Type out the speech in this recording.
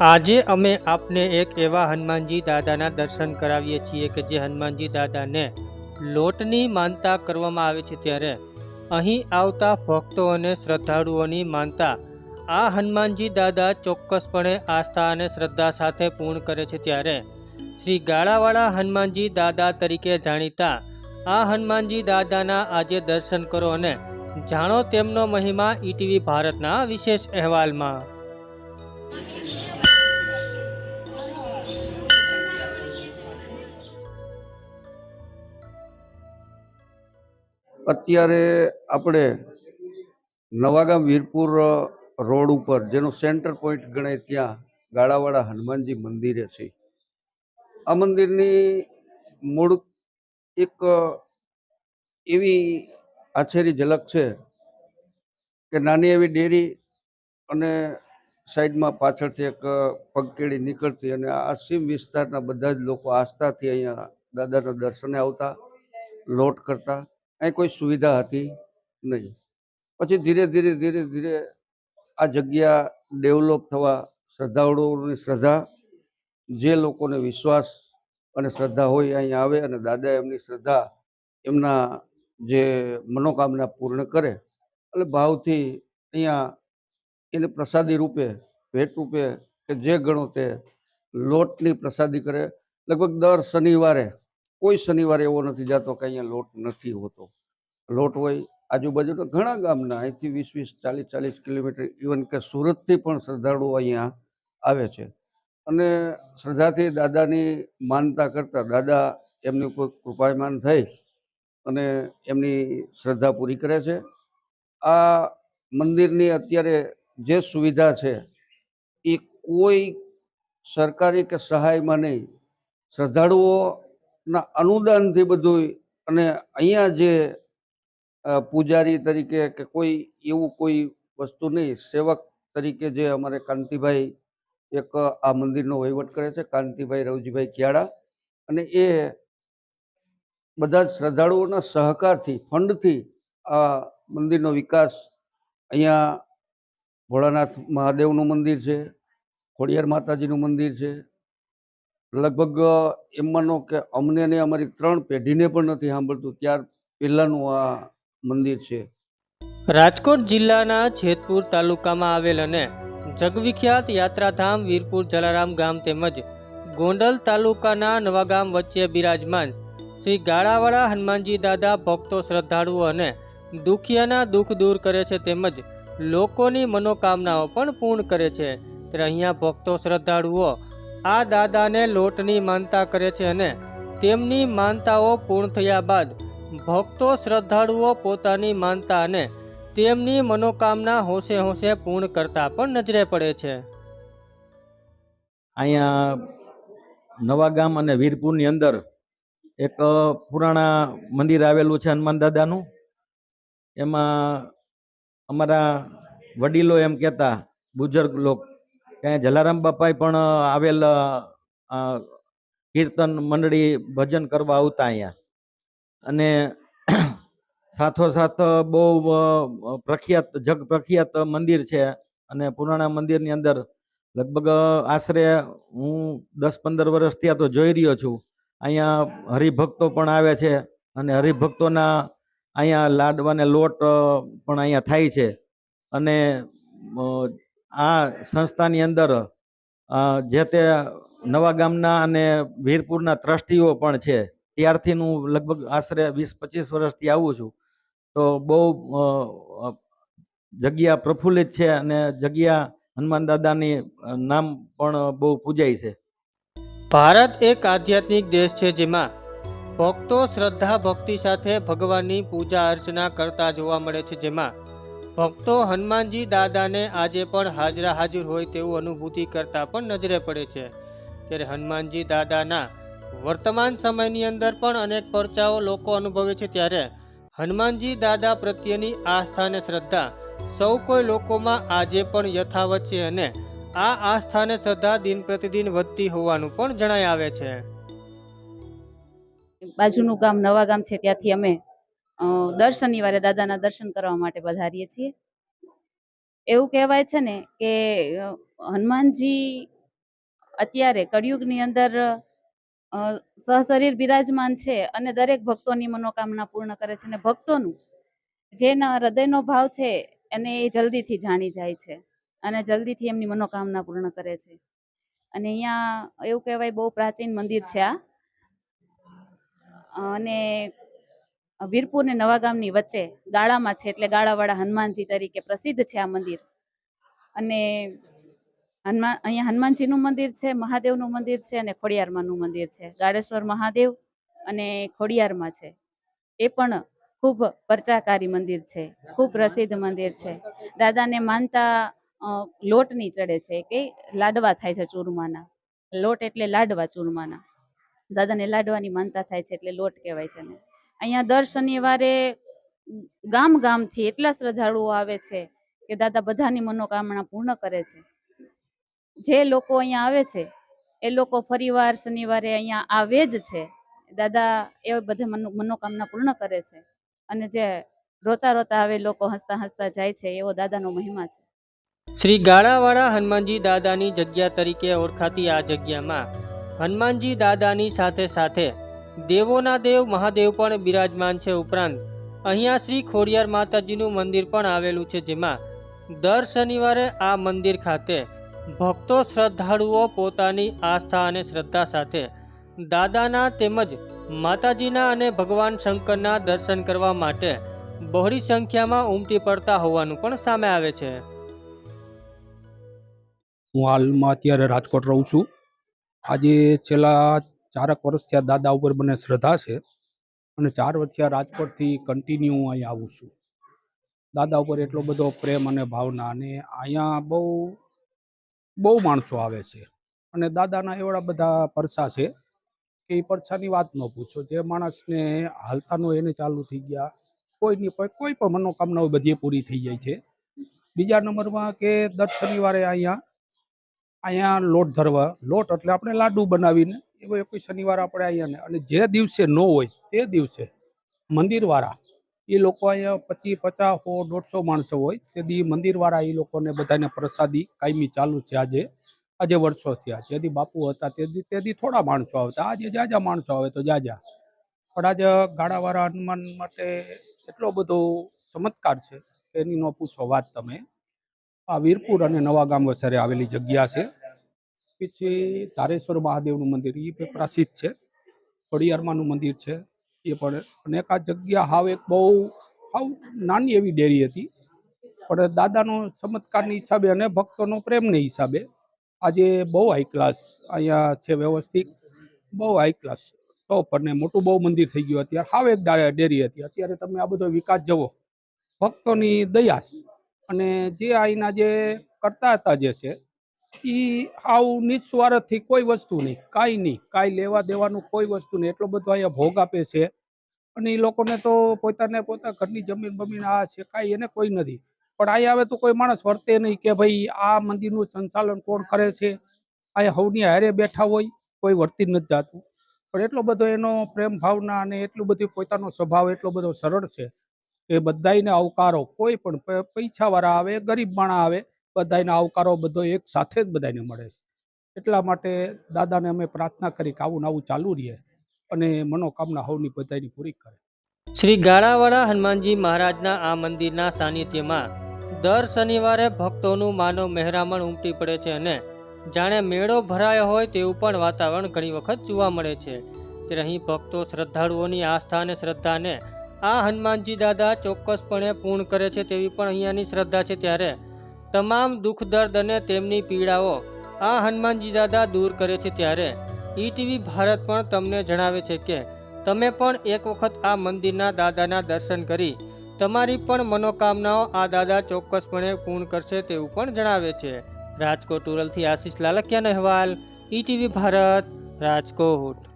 આજે અમે આપને એક એવા હનુમાનજી દાદાના દર્શન કરાવીએ છીએ કે જે હનુમાનજી દાદાને લોટની માનતા કરવામાં આવે છે ત્યારે અહીં આવતા ભક્તો અને શ્રદ્ધાળુઓની માનતા આ હનુમાનજી દાદા ચોક્કસપણે આસ્થા અને શ્રદ્ધા સાથે પૂર્ણ કરે છે ત્યારે શ્રી ગાળાવાળા હનુમાનજી દાદા તરીકે જાણીતા આ હનુમાનજી દાદાના આજે દર્શન કરો અને જાણો તેમનો મહિમા ઈટીવી ભારતના વિશેષ અહેવાલમાં. અત્યારે આપણે નવાગામ વીરપુર રોડ ઉપર, જેનો સેન્ટર પોઈન્ટ ગણાય ત્યાં, ગાળાવાળા હનુમાનજી મંદિરે છે. આ મંદિરની મૂળ એક એવી આછેરી ઝલક છે કે નાની એવી ડેરી અને સાઈડમાં પાછળથી એક પગકેળી નીકળતી અને આ સીમ વિસ્તારના બધા જ લોકો આસ્થાથી અહીંયા દાદાના દર્શને આવતા, લોટ કરતા અહીં કોઈ સુવિધા હતી નહીં. પછી ધીરે ધીરે ધીરે ધીરે આ જગ્યા ડેવલપ થવા શ્રદ્ધાળુઓની શ્રદ્ધા, જે લોકોને વિશ્વાસ અને શ્રદ્ધા હોય અહીંયા આવે અને દાદા એમની શ્રદ્ધા એમના જે મનોકામના પૂર્ણ કરે, એટલે ભાવથી અહીંયા એને પ્રસાદી રૂપે, ભેટ રૂપે કે જે ગણો તે લોટની પ્રસાદી કરે. લગભગ દર શનિવારે કોઈ શનિવારે એવો નથી જતો કે અહીંયા લોટ નથી હોતો. લોટ હોય આજુબાજુના ઘણા ગામના, અહીંથી વીસ વીસ, ચાલીસ ચાલીસ કિલોમીટર ઇવન કે સુરતથી પણ શ્રદ્ધાળુઓ અહીંયા આવે છે. અને શ્રદ્ધાથી દાદાની માનતા કરતાં દાદા એમની ઉપર કૃપાયમાન થઈ અને એમની શ્રદ્ધા પૂરી કરે છે. આ મંદિરની અત્યારે જે સુવિધા છે એ કોઈ સરકારી કે સહાયમાં નહીં. શ્રદ્ધાળુઓના અનુદાનથી બધું અને અહીંયા જે પૂજારી તરીકે કે કોઈ એવું કોઈ વસ્તુ નહીં, સેવક તરીકે જે અમારે કાંતિભાઈ એક આ મંદિરનો વહીવટ કરે છે, કાંતિભાઈ રવજીભાઈ કિયાડા અને એ બધા શ્રદ્ધાળુઓના સહકારથી, ફંડથી આ મંદિરનો વિકાસ અહીંયા ભોળાનાથ મહાદેવનું મંદિર છે, ખોડિયાર માતાજીનું મંદિર છે લગભગ એમ માનો કે અમને ને અમારી ત્રણ પેઢીને પણ નથી સાંભળતું. ત્યાર પહેલાંનું આ મંદિર છે. રાજકોટ જિલ્લાના જેતપુર તાલુકામાં આવેલ અને જગવિખ્યાત યાત્રાધામ વીરપુર જલારામ ગામ તેમજ ગોંડલ તાલુકાના નવાગામ વચ્ચે બિરાજમાન શ્રી ગાળાવાળા હનુમાનજી દાદા ભક્તો શ્રદ્ધાળુઓ અને દુખિયાના દુઃખ દૂર કરે છે તેમજ લોકોની મનોકામનાઓ પણ પૂર્ણ કરે છે. ત્યારે અહીંયા ભક્તો શ્રદ્ધાળુઓ આ દાદાને લોટની માનતા કરે છે અને તેમની માનતાઓ પૂર્ણ થયા બાદ ભક્તો શ્રદ્ધાળુઓ પોતાની માનતા અને તેમની મનોકામના હોશે હોશે પૂર્ણ કરતા પણ નજરે પડે છે. અહીંયા નવાગામ અને વીરપુરની અંદર એક પુરાણા મંદિર આવેલું છે હનુમાન દાદાનું. એમાં અમારા વડીલો એમ કહેતા, બુજુર્ગ લોક ત્યાં જલારામ બાપાએ પણ આવેલ કીર્તન મંડળી ભજન કરવા આવતા અહીંયા. અને સાથોસાથ બહુ પ્રખ્યાત, જગ પ્રખ્યાત મંદિર છે અને પુરાણા મંદિરની અંદર લગભગ આશરે હું દસ પંદર વર્ષ ત્યાં તો જોઈ રહ્યો છું. અહીંયા હરિભક્તો પણ આવે છે અને હરિભક્તોના અહીંયા લાડવાને લોટ પણ અહીંયા થાય છે. અને આ સંસ્થાની અંદર જે તે નવા ગામના અને વીરપુરના ટ્રસ્ટીઓ પણ છે, ત્યારથી હું લગભગ આશરે વીસ પચીસ વર્ષથી આવું છું. તો બહુ જગ્યા પ્રફુલ્લિત છે અને જગ્યા હનુમાન દાદાની નામ પણ બહુ પૂજાય છે. ભારત એક આધ્યાત્મિક દેશ છે જેમાં ભક્તો શ્રદ્ધા ભક્તિ સાથે ભગવાનની પૂજા અર્ચના કરતા જોવા મળે છે જેમાં ભક્તો હનુમાનજી દાદાને આજે પણ હાજરા હાજર હોય તેવું અનુભૂતિ કરતા પણ નજરે પડે છે. ત્યારે હનુમાનજી દાદાના વર્તમાન સમયની અંદર પણ અનેક પરચાઓ લોકો અનુભવે છે ત્યારે હનુમાનજી દાદા પ્રત્યેની આસ્થા અને શ્રદ્ધા સૌ કોઈ લોકોમાં આજે પણ યથાવત છે અને આ આસ્થા અને શ્રદ્ધા દિન પ્રતિદિન વધતી હોવાનું પણ જણાય આવે છે. બાજુનું ગામ નવા ગામ છે ત્યાંથી અમે દર શનિવારે દાદાના દર્શન કરવા માટે પધારીએ છીએ. એવું કહેવાય છે ને કે હનુમાનજી અત્યારે કળિયુગની અંદર સહશરીર બિરાજમાન છે અને દરેક ભક્તોની મનોકામના પૂર્ણ કરે છે અને ભક્તોનું જેના હૃદયનો ભાવ છે એને એ જલ્દીથી જાણી જાય છે અને જલ્દીથી એમની મનોકામના પૂર્ણ કરે છે. અને અહીંયા એવું કહેવાય બહુ પ્રાચીન મંદિર છે આ. અને વીરપુર ને નવાગામની વચ્ચે ગાળામાં છે એટલે ગાળાવાળા હનુમાનજી તરીકે પ્રસિદ્ધ છે આ મંદિર. અને હનુમાન અહીંયા હનુમાનજીનું મંદિર છે, મહાદેવનું મંદિર છે અને ખોડિયારમાંનું મંદિર છે. ગાળેશ્વર મહાદેવ અને ખોડિયારમાં છે. એ પણ ખૂબ પરચાકારી મંદિર છે, ખૂબ પ્રસિદ્ધ મંદિર છે. દાદાને માનતા લોટની ચડે છે કે લાડવા થાય છે ચૂરમાના. લોટ એટલે લાડવા ચૂરમાના. દાદાને લાડવાની માનતા થાય છે એટલે લોટ કહેવાય છે ને અહીંયા દર શનિવારે ગામ ગામથી એટલા શ્રદ્ધાળુઓ આવે છે કે દાદા બધાની મનોકામના પૂર્ણ કરે છે. જે લોકો અહીંયા આવે છે, એ લોકો ફરીવાર શનિવારે અહીંયા આવે જ છે. દાદા એ બધે મનો- મનોકામના પૂર્ણ કરે છે. અને જે રોતા રોતા આવે, લોકો હસતા હસતા જાય છે, એવો દાદાનો મહિમા છે. શ્રી ગાળાવાળા હનુમાનજી દાદાની જગ્યા તરીકે ઓળખાતી આ જગ્યામાં હનુમાનજી દાદાની સાથે સાથે દેવોના દેવ મહાદેવ પણ બિરાજમાન છે ઉપરાંત, અહીંયા શ્રી ખોડિયાર માતાજીનું મંદિર પણ આવેલું છે જેમાં, દર શનિવારે આ મંદિર ખાતે, ભક્તો શ્રદ્ધાળુઓ પોતાની આસ્થા અને શ્રદ્ધા સાથે, દાદાના તેમજ માતાજીના અને ભગવાન શંકરના દર્શન કરવા માટે, બહોળી સંખ્યામાં ઉમટી પડતા હોવાનું પણ સામે આવે છે. હું હાલમાં અત્યારે રાજકોટ રહું છું. આજે છેલ્લા ચારક વર્ષથી આ દાદા ઉપર મને શ્રદ્ધા છે અને ચાર વર્ષથી આ રાજકોટથી કન્ટિન્યુ હું અહીં આવું છું. દાદા ઉપર એટલો બધો પ્રેમ અને ભાવના અને અહીંયા બહુ બહુ માણસો આવે છે. અને દાદાના એવડા બધા પરસા છે કે એ પરસાની વાત ન પૂછો. જે માણસને હાલતાનો એને ચાલુ થઈ ગયા, કોઈની કોઈ પણ મનોકામનાઓ બધી પૂરી થઈ જાય છે. બીજા નંબરમાં કે દર શનિવારે અહીંયા અહીંયા લોટ ધરવા, લોટ એટલે આપણે લાડુ બનાવીને એવો એક શનિવાર આપણે અહીંયા અને જે દિવસે ન હોય તે દિવસે મંદિરવાળા, એ લોકો અહીંયા પચીસ પચાસ સો દોઢસો માણસો હોય, તે દી મંદિરવાળા એ લોકોને બધાને પ્રસાદી કાયમી ચાલુ છે આજે આજે વર્ષો થયા જેથી બાપુ હતા તે દી તે દી થોડા માણસો આવતા, આજે જાજા માણસો આવે તો જાજા પણ આજે ગાડાવાળા હનુમાન માટે એટલો બધો ચમત્કાર છે એની ન પૂછો વાત તમે. આ વીરપુર અને નવા ગામ વસારે આવેલી જગ્યા છે. પછી તારેશ્વર મહાદેવનું મંદિર એ પણ પ્રસિદ્ધ છે. ખોડિયારમાંનું મંદિર છે, એ પણ. અને એક આ જગ્યા હાવ એક બહુ, હાવ નાની એવી ડેરી હતી. પણ દાદાનો ચમત્કારની હિસાબે અને ભક્તોનો પ્રેમને હિસાબે આજે બહુ હાઈ ક્લાસ અહીંયા છે વ્યવસ્થિત. બહુ હાઈ ક્લાસ ટોપ અને મોટું બહુ મંદિર થઈ ગયું અત્યારે. હાવ એક ડેરી હતી. અત્યારે તમે આ બધો વિકાસ જવો ભક્તોની દયાશ અને જે અહીંના જે કરતા હતા જે છે એ આવું નિસ્વાર્થથી કોઈ વસ્તુ નહીં, કાંઈ નહીં, કાંઈ લેવા દેવાનું કોઈ વસ્તુ નહીં, એટલો બધો અહીંયા ભોગ આપે છે. અને એ લોકોને તો પોતાને પોતા ઘરની જમીન બમીન આ છે, કાંઈ એને કોઈ નથી. પણ અહીંયા આવે તો કોઈ માણસ વર્તે નહીં કે ભાઈ આ મંદિરનું સંચાલન કોણ કરે છે? અહીંયા હવની હારે બેઠા હોય, કોઈ વર્તી નથી જાતું. પણ એટલો બધો એનો પ્રેમ ભાવના અને એટલું બધું પોતાનો સ્વભાવ એટલો બધો સરળ છે. એ બધાયને આવકારો, કોઈ પણ પૈસાવાળા આવે, ગરીબ માણા આવે બધાયને આવકારો બધો એક સાથે જ બધાને મળે છે. એટલા માટે દાદાને અમે પ્રાર્થના કરી કે આવું આવું ચાલુ રહીએ અને મનોકામના હવની બધાયની પૂરી કરે. શ્રી ગાળાવાળા હનુમાનજી મહારાજના આ મંદિરના સાનિધ્યમાં દર શનિવારે ભક્તોનું માનવ મહેરામણ ઉમટી પડે છે અને જાણે મેળો ભરાયો હોય તેવું પણ વાતાવરણ ઘણી વખત જોવા મળે છે. ત્યારે અહીં ભક્તો શ્રદ્ધાળુઓની આસ્થા અને શ્રદ્ધાને આ હનુમાનજી દાદા ચોક્કસપણે પૂર્ણ કરે છે તેવી પણ અહીંયાની શ્રદ્ધા છે. ત્યારે તમામ દુઃખ, દર્દ અને તેમની પીડાઓ આ હનુમાનજી દાદા દૂર કરે છે ત્યારે ઈટીવી ભારત પણ તમને જણાવે છે કે તમે પણ એક વખત આ મંદિરના દાદાના દર્શન કરી તમારી પણ મનોકામનાઓ આ દાદા ચોક્કસપણે પૂર્ણ કરશે તેવું પણ જણાવે છે. રાજકોટ ઉરલથી આશીષ લાલકિયાનો અહેવાલ ઈટીવી ભારત, રાજકોટ.